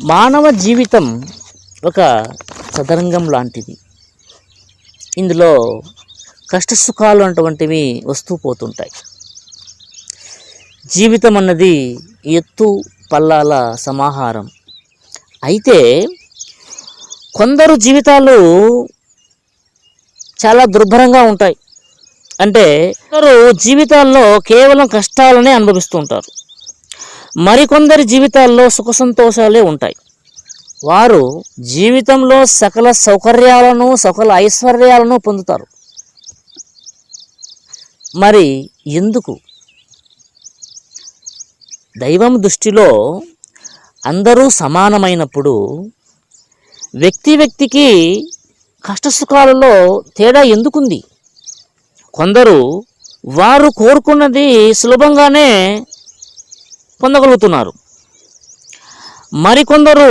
మానవ జీవితం ఒక చదరంగం లాంటిది. ఇందులో కష్టసుఖాలు అటువంటివి వస్తూ పోతుంటాయి. జీవితం అన్నది ఎత్తు పల్లాల సమాహారం. అయితే కొందరు జీవితాలు చాలా దుర్భరంగా ఉంటాయి. అంటే కొందరు జీవితాల్లో కేవలం కష్టాలనే అనుభవిస్తూ ఉంటారు. మరికొందరి జీవితాల్లో సుఖ సంతోషాలే ఉంటాయి. వారు జీవితంలో సకల సౌకర్యాలను సకల ఐశ్వర్యాలను పొందుతారు. మరి ఎందుకు? దైవం దృష్టిలో అందరూ సమానమైనప్పుడు వ్యక్తి వ్యక్తికి కష్టసుఖాలలో తేడా ఎందుకుంది? కొందరు వారు కోరుకున్నది సులభంగానే పొందగలుగుతున్నారు. మరికొందరు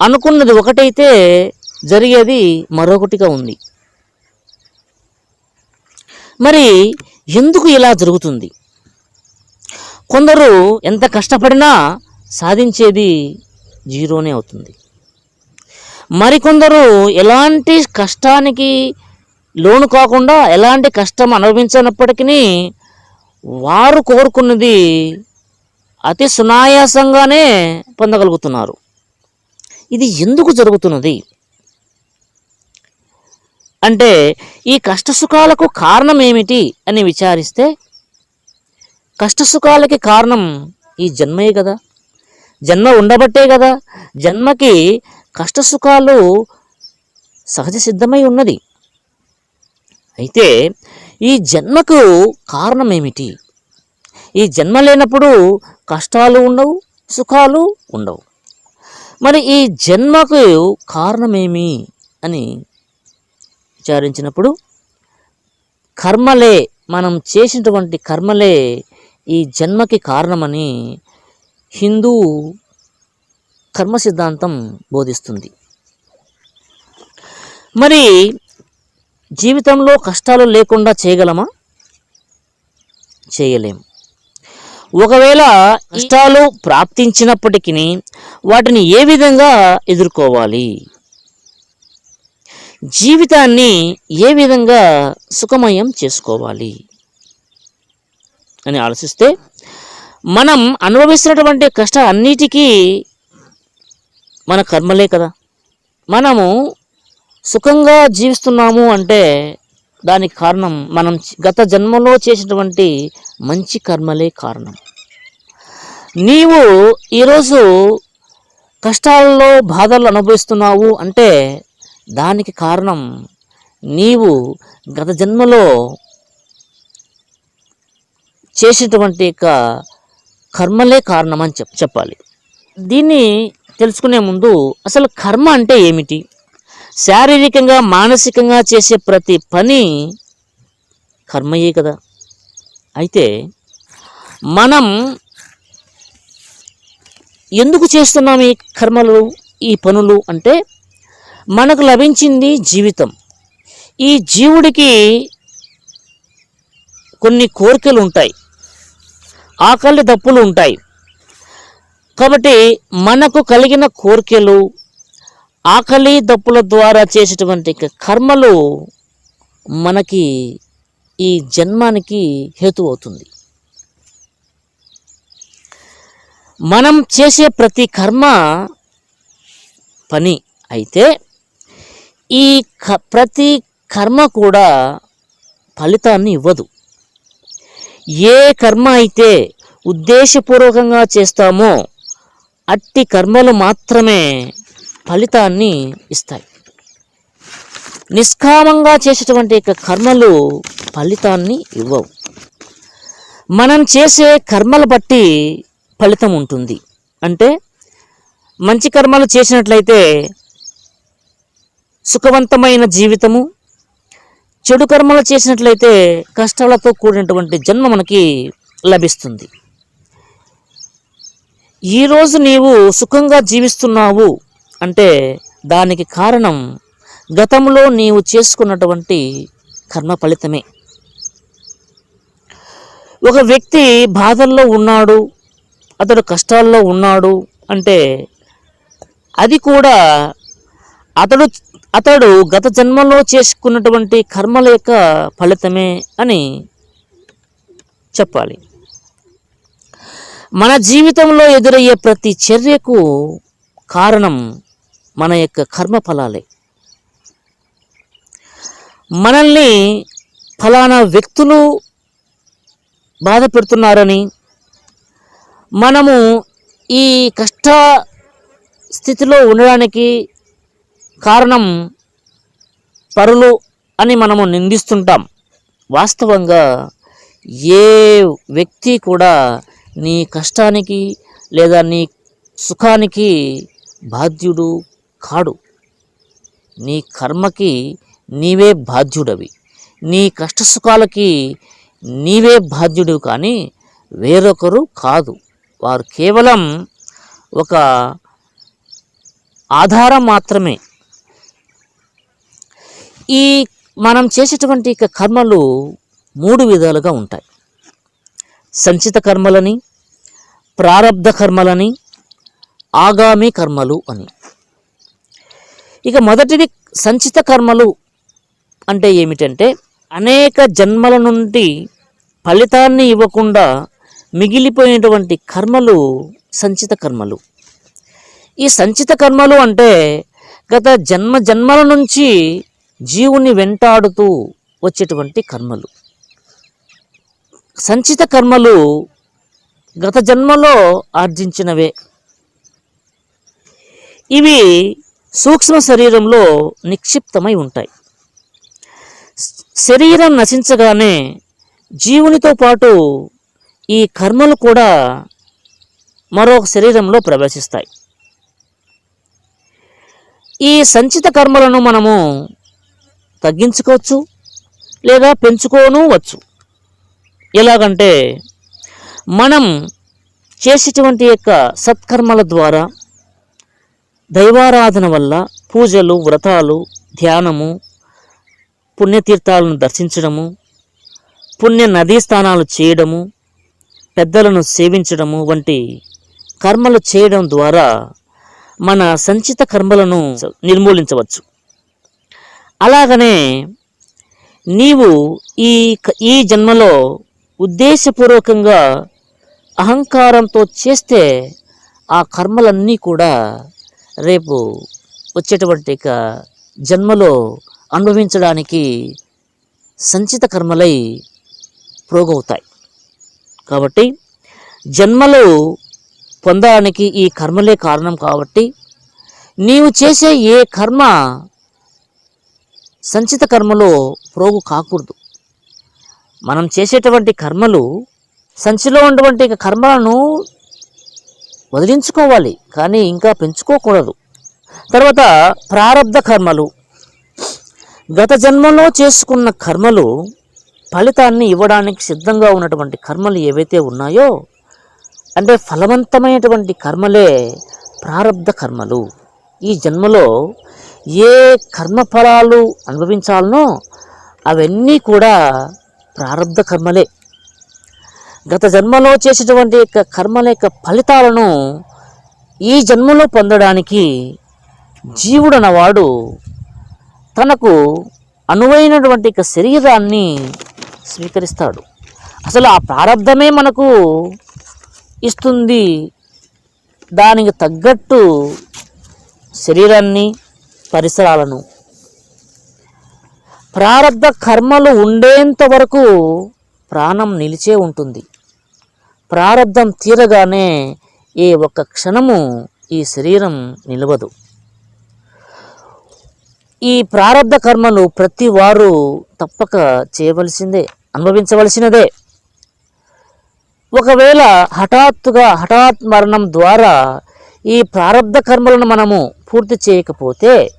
అనుకున్నది ఒకటైతే జరిగేది మరొకటిగా ఉంది. మరి ఎందుకు ఇలా జరుగుతుంది? కొందరు ఎంత కష్టపడినా సాధించేది జీరోనే అవుతుంది. మరికొందరు ఎలాంటి కష్టానికి లోను కాకుండా ఎలాంటి కష్టం అనుభవించినప్పటికీ వారు కోరుకున్నది అతి సునాయాసంగానే పొందగలుగుతున్నారు. ఇది ఎందుకు జరుగుతున్నది? అంటే ఈ కష్టసుఖాలకు కారణం ఏమిటి అని విచారిస్తే కష్టసుఖాలకి కారణం ఈ జన్మయే కదా. జన్మ ఉండబట్టే కదా. జన్మకి కష్టసుఖాలు సహజ సిద్ధమై ఉన్నది. అయితే ఈ జన్మకు కారణం ఏమిటి ఈ జన్మ లేనప్పుడు కష్టాలు ఉండవు సుఖాలు ఉండవు. మరి ఈ జన్మకు కారణమేమి అని విచారించినప్పుడు కర్మలే మనం చేసినటువంటి కర్మలే ఈ జన్మకి కారణమని హిందూ కర్మ సిద్ధాంతం బోధిస్తుంది. మరి జీవితంలో కష్టాలు లేకుండా చేయగలమా? చేయలేము ఒకవేళ కష్టాలు ప్రాప్తించినప్పటికీ వాటిని ఏ విధంగా ఎదుర్కోవాలి? జీవితాన్ని ఏ విధంగా సుఖమయం చేసుకోవాలి? అని ఆలోచిస్తే మనం అనుభవిస్తున్నటువంటి కష్టాలన్నిటికీ మన కర్మలే కదా. మనము సుఖంగా జీవిస్తున్నాము అంటే దానికి కారణం మనం గత జన్మలో చేసినటువంటి మంచి కర్మలే కారణం. నీవు ఈరోజు కష్టాల్లో బాధలు అనుభవిస్తున్నావు అంటే దానికి కారణం నీవు గత జన్మలో చేసినటువంటి యొక్క కర్మలే కారణం అని చెప్ చెప్పాలి. దీన్ని తెలుసుకునే ముందు అసలు కర్మ అంటే ఏమిటి? శారీరకంగా మానసికంగా చేసే ప్రతి పని కర్మయే కదా. అయితే మనం ఎందుకు చేస్తున్నాం ఈ కర్మలు ఈ పనులు అంటే మనకు లభించింది జీవితం. ఈ జీవుడికి కొన్ని కోరికలు ఉంటాయి. ఆకలి దప్పులు ఉంటాయి. కాబట్టి మనకు కలిగిన కోరికలు ఆకలి దప్పుల ద్వారా చేసేటువంటి కర్మలు మనకి ఈ జన్మానికి హేతు అవుతుంది. మనం చేసే ప్రతి కర్మ పని అయితే ఈ క ప్రతి కర్మ కూడా ఫలితాన్ని ఇవ్వదు. ఏ కర్మ అయితే ఉద్దేశపూర్వకంగా చేస్తామో అట్టి కర్మలు మాత్రమే ఫలితాన్ని ఇస్తాయి. నిష్కామంగా చేసేటువంటి యొక్క కర్మలు ఫలితాన్ని ఇవ్వవు. మనం చేసే కర్మలు బట్టి ఫలితం ఉంటుంది. అంటే మంచి కర్మలు చేసినట్లయితే సుఖవంతమైన జీవితము చెడు కర్మలు చేసినట్లయితే కష్టాలతో కూడినటువంటి జన్మ మనకి లభిస్తుంది. ఈరోజు నీవు సుఖంగా జీవిస్తున్నావు అంటే దానికి కారణం గతంలో నీవు చేసుకున్నటువంటి కర్మ ఫలితమే. ఒక వ్యక్తి బాధల్లో ఉన్నాడు అతడు కష్టాల్లో ఉన్నాడు అంటే అది కూడా అతడు అతడు గత జన్మలో చేసుకున్నటువంటి కర్మల యొక్క ఫలితమే అని చెప్పాలి. మన జీవితంలో ఎదురయ్యే ప్రతి చర్యకు కారణం మన యొక్క కర్మ ఫలాలే. మనల్ని ఫలానా వ్యక్తులు బాధపెడుతున్నారని మనము ఈ కష్ట స్థితిలో ఉండడానికి కారణం పరులు అని మనము నిందిస్తుంటాం. వాస్తవంగా ఏ వ్యక్తి కూడా నీ కష్టానికి లేదా నీ సుఖానికి బాధ్యుడు కాడు. నీ కర్మకి నీవే బాధ్యుడవి. నీ కష్ట సుఖాలకి నీవే బాధ్యుడు కానీ వేరొకరు కాదు. వారు కేవలం ఒక ఆధారం మాత్రమే. ఈ మనం చేసేటువంటి ఇక కర్మలు మూడు విధాలుగా ఉంటాయి. సంచిత కర్మలని ప్రారబ్ధ కర్మలని ఆగామి కర్మలు అని. ఇక మొదటిది సంచిత కర్మలు అంటే ఏమిటంటే అనేక జన్మల నుండి ఫలితాన్ని ఇవ్వకుండా మిగిలిపోయినటువంటి కర్మలు సంచిత కర్మలు. ఈ సంచిత కర్మలు అంటే గత జన్మ జన్మల నుంచి జీవుని వెంటాడుతూ వచ్చేటువంటి కర్మలు. సంచిత కర్మలు గత జన్మలో ఆర్జించినవే. ఇవి సూక్ష్మ శరీరంలో నిక్షిప్తమై ఉంటాయి. శరీరం నశించగానే జీవునితో పాటు ఈ కర్మలు కూడా మరొక శరీరంలో ప్రవేశిస్తాయి. ఈ సంచిత కర్మలను మనము తగ్గించుకోవచ్చు లేదా పెంచుకోను వచ్చు. ఎలాగంటే మనం చేసేటువంటి యొక్క సత్కర్మల ద్వారా దైవారాధన వల్ల పూజలు వ్రతాలు ధ్యానము పుణ్యతీర్థాలను దర్శించడము పుణ్య నదీ స్నానాలు చేయడము పెద్దలను సేవించడము వంటి కర్మలు చేయడం ద్వారా మన సంచిత కర్మలను నిర్మూలించవచ్చు. అలాగనే నీవు ఈ క- ఈ జన్మలో ఉద్దేశపూర్వకంగా అహంకారంతో చేస్తే ఆ కర్మలన్నీ కూడా రేపు వచ్చేటువంటి జన్మలో అనుభవించడానికి సంచిత కర్మలై ప్రోగవుతాయి. కాబట్టి జన్మలు పొందడానికి ఈ కర్మలే కారణం కాబట్టి నీవు చేసే ఏ కర్మ సంచిత కర్మలో ప్రోగు కాకూడదు. మనం చేసేటువంటి కర్మలు సంచిలో ఉన్నటువంటి కర్మలను వదిలించుకోవాలి. కానీ ఇంకా పెంచుకోకూడదు. తర్వాత ప్రారంధ కర్మలు. గత జన్మలో చేసుకున్న కర్మలు ఫలితాన్ని ఇవ్వడానికి సిద్ధంగా ఉన్నటువంటి కర్మలు ఏవైతే ఉన్నాయో అంటే ఫలవంతమైనటువంటి కర్మలే ప్రారబ్ధ కర్మలు. ఈ జన్మలో ఏ కర్మ ఫలాలు అనుభవించాలనో అవన్నీ కూడా ప్రారంధ కర్మలే. గత జన్మలో చేసినటువంటి యొక్క కర్మల యొక్క ఫలితాలను ఈ జన్మలో పొందడానికి జీవుడనవాడు తనకు అనువైనటువంటి శరీరాన్ని స్వీకరిస్తాడు. అసలు ఆ ప్రారంధమే మనకు ఇస్తుంది. దానికి తగ్గట్టు శరీరాన్ని పరిసరాలను. ప్రారంధ కర్మలు ఉండేంత వరకు ప్రాణం నిలిచే ఉంటుంది. ప్రారంధం తీరగానే ఏ ఒక్క క్షణము ఈ శరీరం నిలవదు. ఈ ప్రారంధ కర్మను ప్రతి వారు తప్పక చేయవలసిందే అనుభవించవలసినదే. ఒకవేళ హఠాత్తుగా హఠాత్ మరణం ద్వారా ఈ ప్రారంధ కర్మలను మనము పూర్తి చేయకపోతే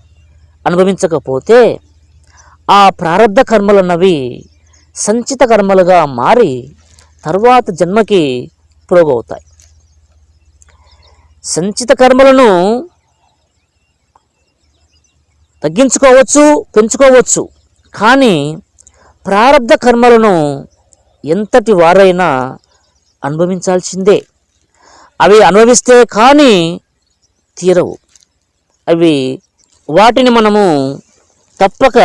అనుభవించకపోతే ఆ ప్రారంధ కర్మలన్నవి సంచిత కర్మలుగా మారి తర్వాత జన్మకి పురోగవుతాయి. సంచిత కర్మలను తగ్గించుకోవచ్చు పెంచుకోవచ్చు. కానీ ప్రారంధ కర్మలను ఎంతటి వారైనా అనుభవించాల్సిందే. అవి అనుభవిస్తే కానీ తీరవు. అవి వాటిని మనము తప్పక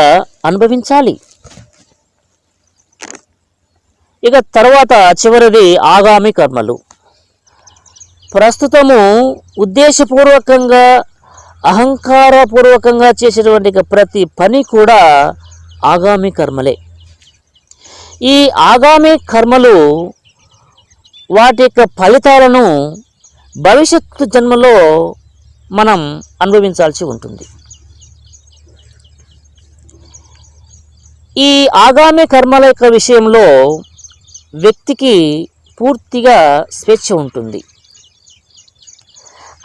అనుభవించాలి. ఇక తర్వాత చివరిది ఆగామి కర్మలు. ప్రస్తుతము ఉద్దేశపూర్వకంగా అహంకారపూర్వకంగా చేసేటువంటి ప్రతి పని కూడా ఆగామి కర్మలే. ఈ ఆగామి కర్మలు వాటి యొక్క ఫలితాలను భవిష్యత్తు జన్మలో మనం అనుభవించాల్సి ఉంటుంది. ఈ ఆగామి కర్మల యొక్క విషయంలో వ్యక్తికి పూర్తిగా స్వేచ్ఛ ఉంటుంది.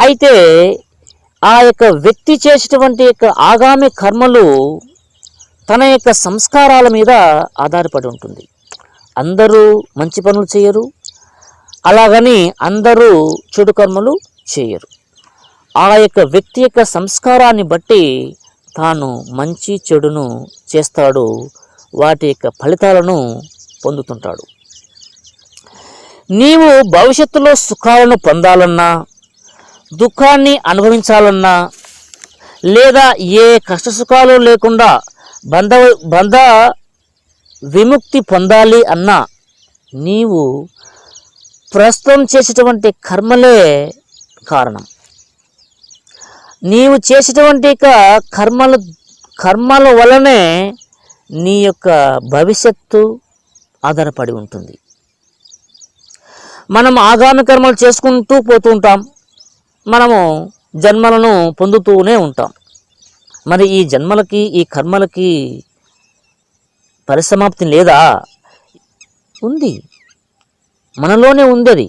అయితే ఆ యొక్క వ్యక్తి చేసేటువంటి యొక్క ఆగామి కర్మలు తన యొక్క సంస్కారాల మీద ఆధారపడి ఉంటుంది. అందరూ మంచి పనులు చేయరు. అలాగని అందరూ చెడు కర్మలు చేయరు. ఆ యొక్క వ్యక్తి యొక్క సంస్కారాన్ని బట్టి తాను మంచి చెడును చేస్తాడు. వాటి యొక్క ఫలితాలను పొందుతుంటాడు. నీవు భవిష్యత్తులో సుఖాలను పొందాలన్నా దుఃఖాన్ని అనుభవించాలన్నా లేదా ఏ కష్ట సుఖాలు లేకుండా బంధ బంధ విముక్తి పొందాలి అన్నా నీవు ప్రస్తుతం చేసేటువంటి కర్మలే కారణం. నీవు చేసేటువంటి యొక్క కర్మల కర్మల వలనే నీ యొక్క భవిష్యత్తు ఆధారపడి ఉంటుంది. మనం ఆగామి కర్మలు చేసుకుంటూ పోతూ ఉంటాం. మనము జన్మలను పొందుతూనే ఉంటాం. మరి ఈ జన్మలకి ఈ కర్మలకి పరిసమాప్తి లేదా? ఉంది. మనలోనే ఉంది అది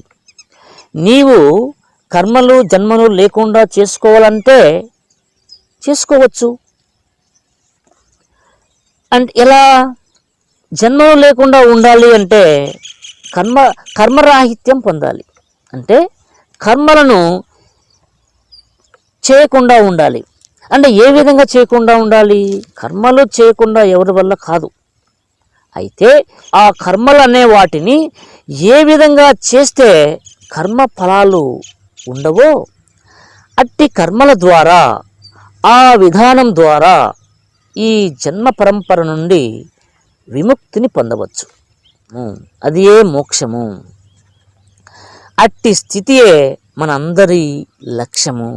నీవు కర్మలు జన్మలు లేకుండా చేసుకోవాలంటే చేసుకోవచ్చు. అండ్ ఎలా? జన్మలు లేకుండా ఉండాలి అంటే కర్మ కర్మరాహిత్యం పొందాలి. అంటే కర్మలను చేయకుండా ఉండాలి. అంటే ఏ విధంగా చేయకుండా ఉండాలి? కర్మలు చేయకుండా ఎవరి వల్ల కాదు. అయితే ఆ కర్మలు అనే వాటిని ఏ విధంగా చేస్తే కర్మ ఫలాలు ఉండవో అట్టి కర్మల ద్వారా ఆ విధానం ద్వారా ఈ జన్మ పరంపర నుండి విముక్తిని పొందవచ్చు. అది ఏ మోక్షము? అట్టి స్థితియే మనందరి లక్ష్యము.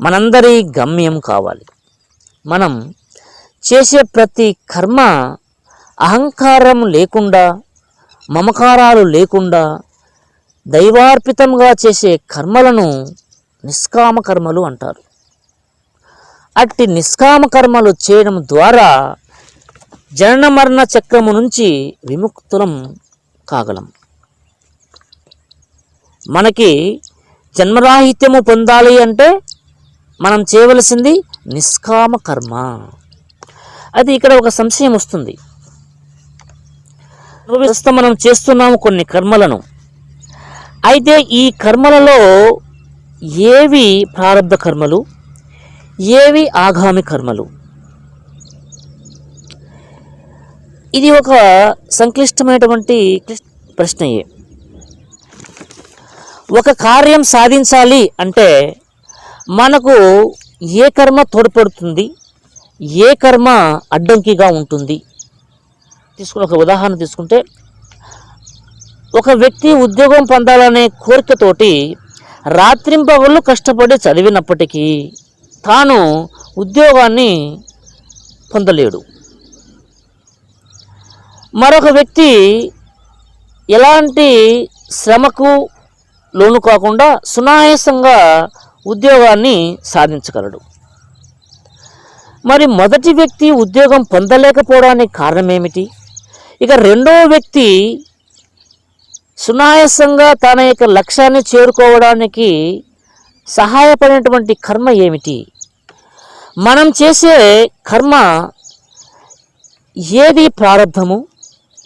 మనందరి గమ్యం కావాలి. మనం చేసే ప్రతి కర్మ అహంకారం లేకుండా మమకారాలు లేకుండా దైవార్పితంగా చేసే కర్మలను నిష్కామ కర్మలు అంటారు. అట్టి నిష్కామ కర్మలు చేయడం ద్వారా జనన మరణ చక్రము నుంచి విముక్తులం కాగలం. మనకి జన్మరాహిత్యము పొందాలి అంటే మనం చేయవలసింది నిష్కామ కర్మ. అది ఇక్కడ ఒక సంశయం వస్తుంది. ప్రస్తుతం మనం చేస్తున్నాము కొన్ని కర్మలను. అయితే ఈ కర్మలలో ఏవి ప్రారంభ కర్మలు? ఏవి ఆగామి కర్మలు? ఇది ఒక సంక్లిష్టమైనటువంటి ప్రశ్నయే. ఒక కార్యం సాధించాలి అంటే మనకు ఏ కర్మ తోడ్పడుతుంది ఏ కర్మ అడ్డంకిగా ఉంటుంది? తీసుకుని ఒక ఉదాహరణ తీసుకుంటే ఒక వ్యక్తి ఉద్యోగం పొందాలనే కోరికతోటి రాత్రింపగళ్ళు కష్టపడి చదివినప్పటికీ తాను ఉద్యోగాన్ని పొందలేడు. మరొక వ్యక్తి ఎలాంటి శ్రమకు లోను కాకుండా సునాయాసంగా ఉద్యోగాన్ని సాధించగలడు. మరి మొదటి వ్యక్తి ఉద్యోగం పొందలేకపోవడానికి కారణం ఏమిటి ఇక రెండవ వ్యక్తి సునాయాసంగా తన యొక్క లక్ష్యాన్ని చేరుకోవడానికి సహాయపడినటువంటి కర్మ ఏమిటి? మనం చేసే కర్మ ఏది ప్రారంభము?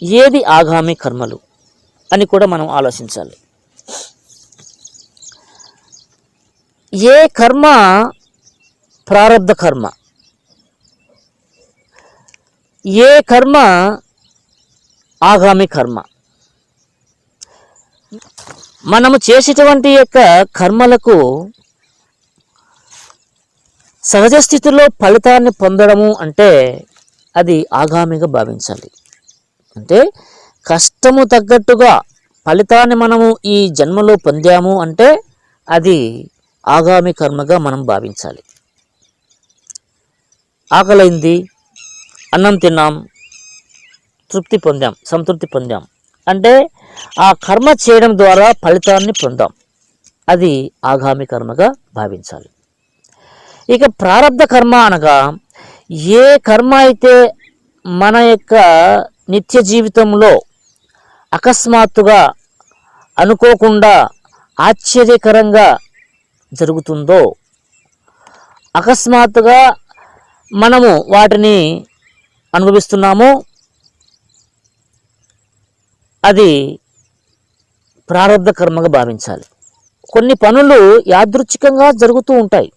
ఏది ఆగామి కర్మలు? అని కూడా మనం ఆలోచించాలి. ఏ కర్మ ప్రారంధ కర్మ? ఏ కర్మ ఆగామి కర్మ? మనము చేసేటువంటి యొక్క కర్మలకు సహజ స్థితిలో ఫలితాన్ని పొందడము అంటే అది ఆగామిగా భావించాలి. అంటే కష్టము తగ్గట్టుగా ఫలితాన్ని మనము ఈ జన్మలో పొందాము అంటే అది ఆగామి కర్మగా మనం భావించాలి. ఆకలైంది అన్నం తిన్నాం తృప్తి పొందాం సంతృప్తి పొందాం. అంటే ఆ కర్మ చేయడం ద్వారా ఫలితాన్ని పొందాం. అది ఆగామి కర్మగా భావించాలి. ఇక ప్రారంధ కర్మ అనగా ఏ కర్మ అయితే మన యొక్క నిత్య జీవితంలో అకస్మాత్తుగా అనుకోకుండా ఆశ్చర్యకరంగా జరుగుతుందో. అకస్మాత్తుగా మనము వాటిని అనుభవిస్తున్నాము అది ప్రారంభ కర్మగా భావించాలి. కొన్ని పనులు యాదృచ్ఛికంగా జరుగుతూ ఉంటాయి.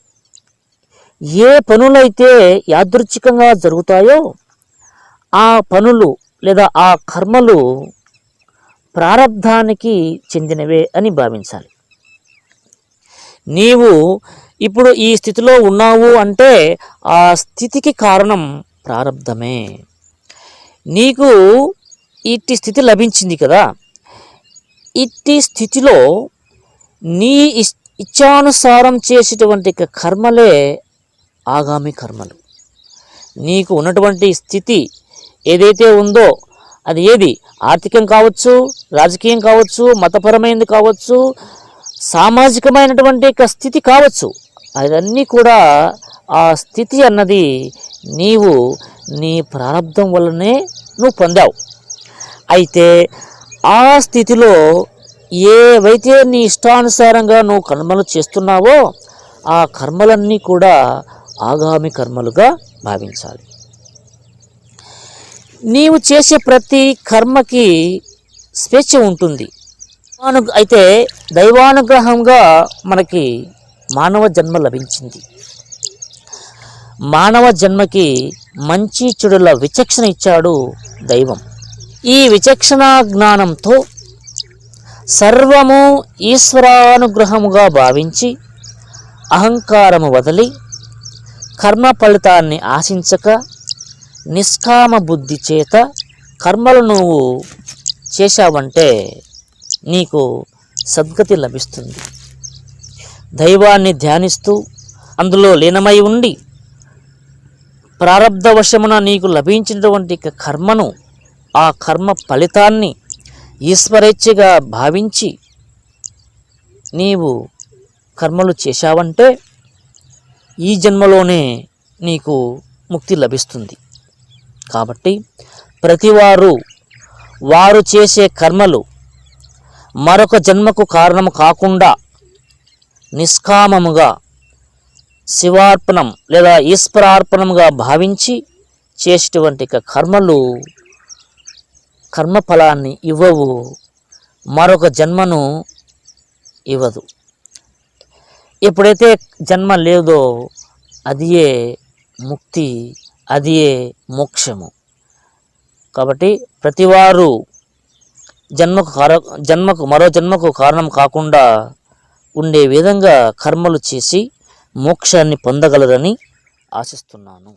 ఏ పనులైతే యాదృచ్ఛికంగా జరుగుతాయో ఆ పనులు లేదా ఆ కర్మలు ప్రారంధానికి చెందినవే అని భావించాలి. నీవు ఇప్పుడు ఈ స్థితిలో ఉన్నావు అంటే ఆ స్థితికి కారణం ప్రారంధమే నీకు ఇట్టి స్థితి లభించింది కదా. ఇట్టి స్థితిలో నీ ఇచ్ఛానుసారం చేసేటువంటి కర్మలే ఆగామి కర్మలు. నీకు ఉన్నటువంటి స్థితి ఏదైతే ఉందో అది ఏది? ఆర్థికం కావచ్చు రాజకీయం కావచ్చు మతపరమైనది కావచ్చు సామాజికమైనటువంటి యొక్క స్థితి కావచ్చు. అవన్నీ కూడా ఆ స్థితి అన్నది నీవు నీ ప్రారంధం వల్లనే నువ్వు పొందావు. అయితే ఆ స్థితిలో ఏవైతే నీ ఇష్టానుసారంగా నువ్వు కర్మలు చేస్తున్నావో ఆ కర్మలన్నీ కూడా ఆగామి కర్మలుగా భావించాలి. నీవు చేసే ప్రతి కర్మకి స్వేచ్ఛ ఉంటుంది. అయితే దైవానుగ్రహంగా మనకి మానవ జన్మ లభించింది. మానవ జన్మకి మంచి చెడుల విచక్షణ ఇచ్చాడు దైవం. ఈ విచక్షణ జ్ఞానంతో సర్వము ఈశ్వరానుగ్రహముగా భావించి అహంకారము వదిలి కర్మ ఫలితాన్ని ఆశించక నిష్కామ బుద్ధి చేత కర్మలు నువ్వు చేశావంటే నీకు సద్గతి లభిస్తుంది. దైవాన్ని ధ్యానిస్తూ అందులో లీనమై ఉండి ప్రారంధవశమున నీకు లభించినటువంటి కర్మను ఆ కర్మ ఫలితాన్ని ఈశ్వరేచ్ఛగా భావించి నీవు కర్మలు చేశావంటే ఈ జన్మలోనే నీకు ముక్తి లభిస్తుంది. కాబట్టి ప్రతివారు వారు చేసే కర్మలు మరొక జన్మకు కారణం కాకుండా నిష్కామముగా శివార్పణం లేదా ఈశ్వరార్పణముగా భావించి చేసేటువంటి కర్మలు కర్మఫలాన్ని ఇవ్వవు. మరొక జన్మను ఇవ్వదు. ఎప్పుడైతే జన్మ లేదో అదియే ముక్తి అదియే మోక్షము. కాబట్టి ప్రతివారు జన్మకు కార జన్మకు మరో జన్మకు కారణం కాకుండా ఉండే విధంగా కర్మలు చేసి మోక్షాన్ని పొందగలరని ఆశిస్తున్నాను.